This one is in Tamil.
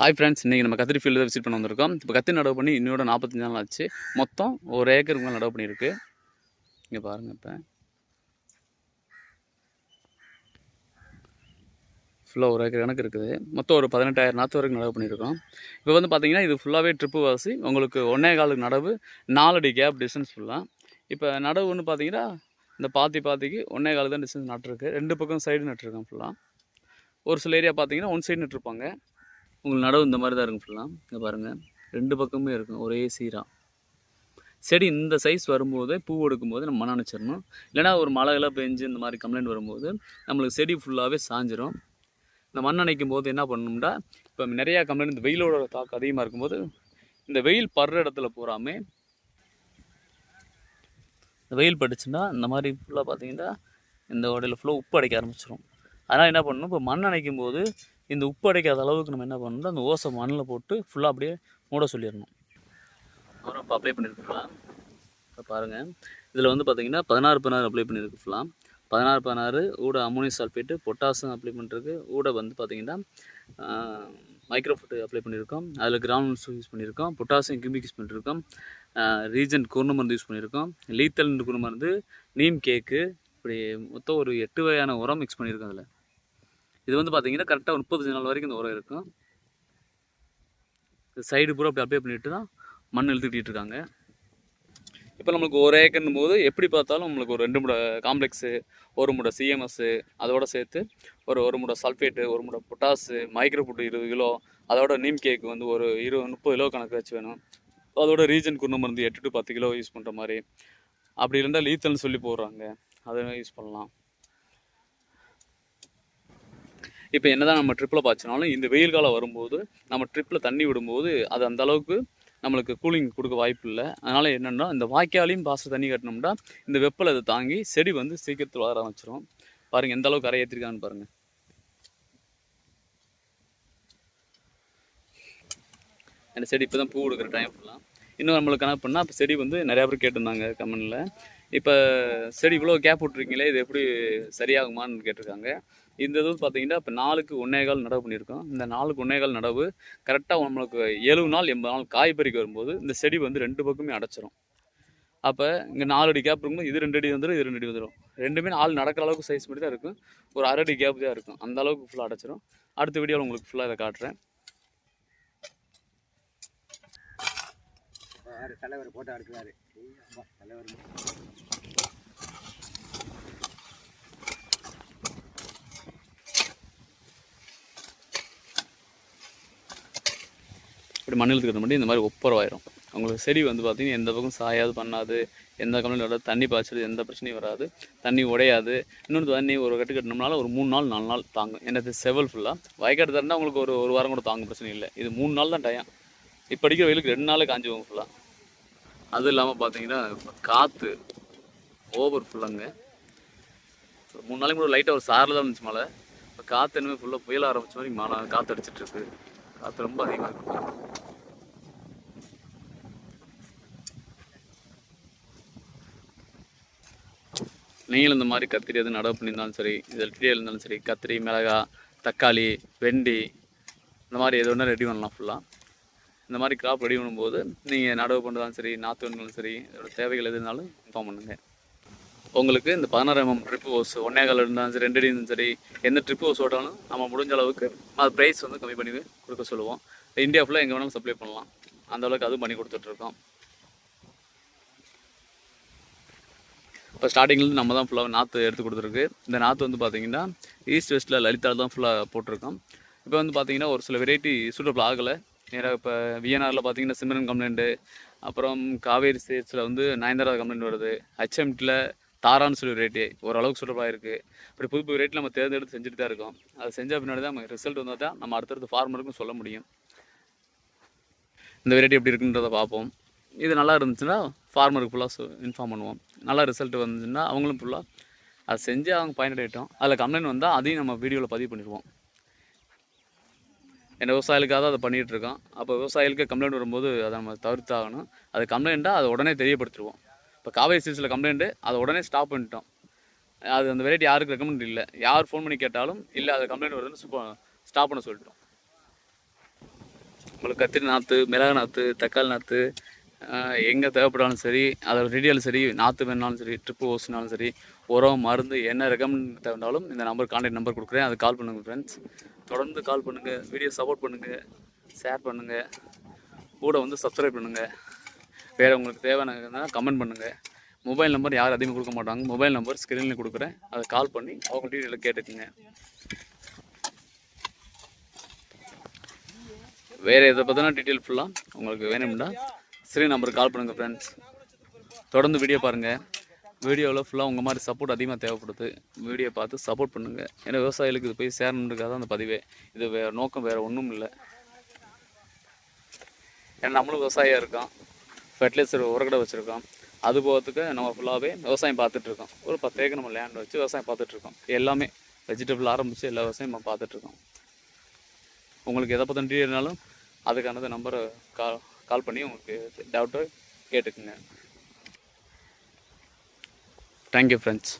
ஹாய் ஃப்ரெண்ட்ஸ் இன்றைக்கி நம்ம கத்திரி ஃபீல்டு விசிட் பண்ண வந்திருக்கோம். இப்போ கத்திரி நடவு பண்ணி இன்னோட நாற்பத்தஞ்சு நாள் ஆச்சு. மொத்தம் ஒரு ஏக்கருக்கு மேலே நடவு பண்ணியிருக்கு. இங்கே பாருங்கள் இப்போ. ஃபுல்லாக ஒரு ஏக்கர் கணக்கு இருக்குது. மொத்தம் ஒரு பதினெட்டாயிரம் நாற்று வரைக்கும் நடவு பண்ணியிருக்கோம். இப்போ வந்து பார்த்தீங்கன்னா இது ஃபுல்லாகவே ட்ரிப்பு வாசி. உங்களுக்கு ஒன்றே காலுக்கு நடவு நாலடி கேப் டிஸ்டன்ஸ் ஃபுல்லாக இப்போ நடவுன்னு பார்த்தீங்கன்னா இந்த பாத்தி பாத்திக்கு ஒன்றே காலுக்கு தான் டிஸ்டன்ஸ் நட்டுருக்கு. ரெண்டு பக்கம் சைடு நட்டுருக்கோம் ஃபுல்லாக ஒரு சில ஏரியா பார்த்தீங்கன்னா ஒன் சைடு நட்டுருப்பாங்க. உங்களுக்கு நடவு இந்த மாதிரி தான் இருக்கும் ஃபுல்லாக இங்கே பாருங்கள் ரெண்டு பக்கமே இருக்கும். ஒரே சீராக செடி இந்த சைஸ் வரும்போது பூ எடுக்கும்போது நம்ம மண் அணைச்சிடணும். இல்லைனா ஒரு மழைகளாக பெஞ்சு இந்த மாதிரி கம்ப்ளைண்ட் வரும்போது நம்மளுக்கு செடி ஃபுல்லாகவே சாஞ்சிரும். இந்த மண் அணைக்கும் போது என்ன பண்ணணும்னா இப்போ நிறையா கம்ப்ளைண்ட் இந்த வெயிலோட தாக்கம் அதிகமாக இருக்கும்போது இந்த வெயில் படுற இடத்துல பூராமே இந்த வெயில் பட்டுச்சுன்னா இந்த மாதிரி ஃபுல்லாக பார்த்தீங்கன்னா இந்த உடையில் ஃபுல்லாக உப்பு அடைக்க ஆரம்பிச்சிடும் அதனால் என்ன பண்ணணும் இப்போ மண் அணைக்கும் போது இந்த உப்பு அடைக்காத அளவுக்கு நம்ம என்ன பண்ணணும் அந்த ஓசை மண்ணில் போட்டு ஃபுல்லாக அப்படியே மூட சொல்லிடணும். அப்புறம் இப்போ அப்ளை பண்ணியிருக்கலாம் இப்போ பாருங்கள் இதில் வந்து பார்த்தீங்கன்னா பதினாறு பதினாறு அப்ளை பண்ணியிருக்கு ஃபுல்லாக பதினாறு பதினாறு ஊட அமோனியம் சல்ஃபேட்டு பொட்டாசியம் அப்ளை பண்ணுறதுக்கு ஊட வந்து பார்த்திங்கன்னா மைக்ரோஃபுட்டு அப்ளை பண்ணியிருக்கோம். அதில் கிரானுல்ஸ் யூஸ் பண்ணியிருக்கோம். பொட்டாசியம் கியூமிக் யூஸ் பண்ணியிருக்கோம். ரீஜன் குருண மருந்து யூஸ் பண்ணியிருக்கோம். லீத்தல் குருண மருந்து நீம் கேக்கு இப்படி மொத்தம் ஒரு எட்டு வகையான உரம் மிக்ஸ் பண்ணியிருக்கோம் அதில். இது வந்து பார்த்தீங்கன்னா கரெக்டாக முப்பத்தஞ்சு நாள் வரைக்கும் இந்த உரம் இருக்கும். சைடு பூரா அப்படி அப்ளை பண்ணிட்டு தான் மண் எழுத்துக்கிட்டு இருக்காங்க. இப்போ நம்மளுக்கு ஒரு ஏக்கர்னும் போது எப்படி பார்த்தாலும் நம்மளுக்கு ஒரு ரெண்டு முடை காம்ப்ளெக்ஸு ஒரு முடை சிஎம்எஸ்ஸு அதோட சேர்த்து ஒரு ஒரு முடை சல்ஃபேட்டு ஒரு முடை பொட்டாஸு மைக்ரோ புட்டு இருபது கிலோ அதோட நீம் கேக்கு வந்து ஒரு இருபது முப்பது கிலோ கணக்கு வச்சு வேணும். அதோட ரீஜன் குருண மருந்து எட்டு டு பத்து கிலோ யூஸ் பண்ணுற மாதிரி. அப்படி இருந்தால் லீத்தல்னு சொல்லி போடுறாங்க. அதை யூஸ் பண்ணலாம். இப்போ என்னதான் நம்ம ட்ரிப்பில் பாய்ச்சினாலும் இந்த வெயில் காலம் வரும்போது நம்ம ட்ரிப்பில் தண்ணி விடும்போது அது அந்த அளவுக்கு நம்மளுக்கு கூலிங் கொடுக்க வாய்ப்பு இல்லை. அதனால் என்னென்னா இந்த வாய்க்காலையும் பாச தண்ணி கட்டினோம்னா இந்த வெப்பில் அதை தாங்கி செடி வந்து சீக்கிரத்தில் வளர ஆரம்பிச்சிடும் பாருங்கள் எந்த அளவுக்கு கரை ஏற்றிருக்கான்னு பாருங்கள் அந்த செடி இப்போ தான் பூ கொடுக்குற டைம் ஃபுல்லாக இன்னும் நம்மளுக்கு என்ன பண்ணால் இப்போ செடி வந்து நிறையா பேர் கேட்டிருந்தாங்க கமெண்டில் இப்போ செடி இவ்வளோ கேப் விட்ருக்கீங்களே இது எப்படி சரியாகுமான்னு கேட்டிருக்காங்க. இந்த இது பார்த்தீங்கன்னா இப்போ நாளுக்கு ஒன்னேகால் நடவு பண்ணியிருக்கோம். இந்த நாளுக்கு ஒன்றே கால் நடவு கரெக்டாக நம்மளுக்கு எழுபது நாள் எண்பது நாள் காய் பறிக்க வரும்போது இந்த செடி வந்து ரெண்டு பக்கமே அடைச்சிரும். அப்போ இங்கே நாலு அடி கேப் இருக்கும்போது இது ரெண்டு அடி வந்துடும் இது ரெண்டு அடி வந்துடும் ரெண்டுமே நாலு நடக்கிற அளவுக்கு சைஸ் மட்டும் தான் இருக்கும். ஒரு அரை அடி கேப் தான் இருக்கும். அந்த அளவுக்கு ஃபுல்லாக அடைச்சிரும். அடுத்த வீடியோவில் உங்களுக்கு ஃபுல்லாக இதை காட்டுறேன். தலைவர் போட்டோ எடுக்கிறாரு. தலைவர் இப்படி மண்ணில் இருக்கிறது மட்டும் இந்த மாதிரி ஒப்பரவாயிரும். உங்களுக்கு செடி வந்து பார்த்தீங்கன்னா எந்த பக்கம் சாயாது பண்ணாது. எந்த கம்ப்ளைண்ட் வராது தண்ணி பாய்ச்சது எந்த பிரச்சனையும் வராது. தண்ணி உடையாது. இன்னொன்று தண்ணி ஒரு கட்டு கட்டினோம்னால ஒரு மூணு நாள் நாலு நாள் தாங்கும். என்னது செவல் ஃபுல்லாக வயக்காட்டு தரண்டா உங்களுக்கு ஒரு ஒரு வாரம் கூட தாங்கும் பிரச்சனை இல்லை. இது மூணு நாள் தான் டயம் இப்போ அடிக்கிற வெயிலுக்கு ரெண்டு நாள் காஞ்சி போகும் ஃபுல்லாக அது இல்லாமல் பார்த்தீங்கன்னா காற்று ஓவர் ஃபுல்லாங்க மூணு நாளைக்கு கூட லைட்டாக ஒரு சாரில் தான் இருந்துச்சு மழை. இப்போ காற்று என்னமே ஃபுல்லாக புயல் ஆரம்பிச்ச மாதிரி மழை காற்று அடிச்சிட்ருக்கு காற்று ரொம்ப அதிகமாக இருக்குது நீங்களும் இந்த மாதிரி கத்திரி எதுவும் நடவு பண்ணியிருந்தாலும் சரி இதில் டீ இருந்தாலும் சரி கத்திரி மிளகாய் தக்காளி வெண்டி இந்த மாதிரி எது ஒன்றா ரெடி பண்ணலாம் ஃபுல்லாக இந்த மாதிரி கிராப் ரெடி பண்ணும்போது நீங்கள் நடவு பண்ணுறதாலும் சரி நாற்று வேணுனாலும் சரி இதோட தேவைகள் எது இருந்தாலும் இன்ஃபார்ம் பண்ணுங்கள் உங்களுக்கு இந்த பதினாறு எம்எம் ட்ரிப் ஹவுஸ் ஒன்னே கால் இருந்தாலும் சரி ரெண்டு அடி இருந்தாலும் சரி எந்த ட்ரிப் ஹவுஸ் ஓட்டாலும் நம்ம முடிஞ்ச அளவுக்கு அது ப்ரைஸ் வந்து கம்மி பண்ணி கொடுக்க சொல்லுவோம். இந்தியா ஃபுல்லாக எங்கே வேணாலும் சப்ளை பண்ணலாம். அந்த அளவுக்கு அதுவும் பண்ணி கொடுத்துட்ருக்கோம் இப்போ ஸ்டார்டிங்லேருந்து நம்ம தான் ஃபுல்லாக நாற்று எடுத்து கொடுத்துருக்கு. இந்த நாற்று வந்து பார்த்தீங்கன்னா ஈஸ்ட் வெஸ்ட்டில் லலிதாவில் தான் ஃபுல்லாக போட்டிருக்கோம். இப்போ வந்து பார்த்தீங்கன்னா ஒரு சில வெரைட்டி சூட்டபிள் ஆகலை. நேராக இப்போ விஎன்ஆரில் பார்த்தீங்கன்னா சிம்ரன் கம்ப்ளைண்ட்டு அப்புறம் காவேரி ஸ்டேட்ஸில் வந்து நயன்தாரா கம்ப்ளைண்ட் வருது. ஹெச்எம்டியில் தாரான்னு சொல்லி வெரைட்டி ஓரளவுக்கு சூட்டபிளாக இருக்குது இப்படி புது புது வெரைட்டி நம்ம தேர்ந்தெடுத்து செஞ்சுட்டு தான் இருக்கோம். அது செஞ்ச பின்னாடி தான் நமக்கு ரிசல்ட் வந்தால் தான் நம்ம அடுத்தடுத்து ஃபார்மருக்கும் சொல்ல முடியும். இந்த வெரைட்டி எப்படி இருக்குன்றதை பார்ப்போம். இது நல்லா இருந்துச்சுன்னா ஃபார்மருக்கு ஃபுல்லாக இன்ஃபார்ம் பண்ணுவோம். நல்லா ரிசல்ட் வந்துச்சுன்னா அவங்களும் ஃபுல்லாக அதை செஞ்சு அவங்க பயனடையிட்டோம். அதில் கம்ப்ளைண்ட் வந்தால் அதையும் நம்ம வீடியோவில் பதிவு பண்ணிடுவோம். ஏன்னா விவசாயிகளுக்காக தான் அதை பண்ணிகிட்ருக்கோம் அப்போ விவசாயிகளுக்கு கம்ப்ளைண்ட் வரும்போது அதை நம்ம தவிர்த்தாகணும். அது கம்ப்ளைண்ட்டாக அதை உடனே தெரியப்படுத்திடுவோம். இப்போ காவேரி சீல்ஸில் கம்ப்ளைண்ட்டு அதை உடனே ஸ்டாப் பண்ணிட்டோம். அது அந்த வெரைட்டி யாருக்கு ரெக்கமெண்ட் இல்லை. யார் ஃபோன் பண்ணி கேட்டாலும் இல்லை அது கம்ப்ளைண்ட் வருதுன்னு ஸ்டாப் பண்ண சொல்லிட்டோம். உங்களுக்கு கத்திரி நாற்று மிளகு நாற்று தக்காளி நாற்று எங்கே தேவைப்பட்டாலும் சரி அதோட ரெடியாலும் சரி நாற்று வேணாலும் சரி ட்ரிப்பு ஓசினாலும் சரி உரம் மருந்து என்ன ரெக்கமெண்ட் தேவைனாலும் இந்த நம்பர் கான்டாக்ட் நம்பர் கொடுக்குறேன். அது கால் பண்ணுங்கள் ஃப்ரெண்ட்ஸ் தொடர்ந்து கால் பண்ணுங்கள் வீடியோ சப்போர்ட் பண்ணுங்கள் ஷேர் பண்ணுங்கள் கூட வந்து சப்ஸ்கிரைப் பண்ணுங்கள் வேறு உங்களுக்கு தேவையான கமெண்ட் பண்ணுங்கள் மொபைல் நம்பர் யாரும் அதிகமாக கொடுக்க மாட்டாங்க. மொபைல் நம்பர் ஸ்க்ரீனில் கொடுக்குறேன். அதை கால் பண்ணி அவங்க டீட்டெயிலில் கேட்டுக்குங்க. வேறு இதை பற்றின டீட்டெயில் ஃபுல்லாக உங்களுக்கு வேணும்னா ஸ்ரீ நம்பருக்கு கால் பண்ணுங்கள் ஃப்ரெண்ட்ஸ் தொடர்ந்து வீடியோ பாருங்கள் வீடியோவில் ஃபுல்லாக உங்கள் மாதிரி சப்போர்ட் அதிகமாக தேவைப்படுது. வீடியோ பார்த்து சப்போர்ட் பண்ணுங்கள் ஏன்னா விவசாயிகளுக்கு இது போய் சேரணுன்றக்காக தான் அந்த பதிவே. இது வேறு நோக்கம் வேறு ஒன்றும் இல்லை. ஏன்னா நம்மளும் விவசாயியாக இருக்கோம். ஃபெர்டிலைசர் உரக்கடை வச்சுருக்கோம். அது போகிறதுக்கு நம்ம ஃபுல்லாகவே விவசாயம் பார்த்துட்ருக்கோம் ஒரு பத்து ஏக்கர் நம்ம லேண்ட் வச்சு விவசாயம் பார்த்துட்ருக்கோம் எல்லாமே வெஜிடபிள் ஆரம்பித்து எல்லா விவசாயம் நம்ம பார்த்துட்ருக்கோம் உங்களுக்கு எதை பற்றின டீட்டெயில்னாலும் அதுக்கானது நம்பரை கால் கால் பண்ணி உங்களுக்கு டவுட்டை கேட்டுக்குங்க. Thank you friends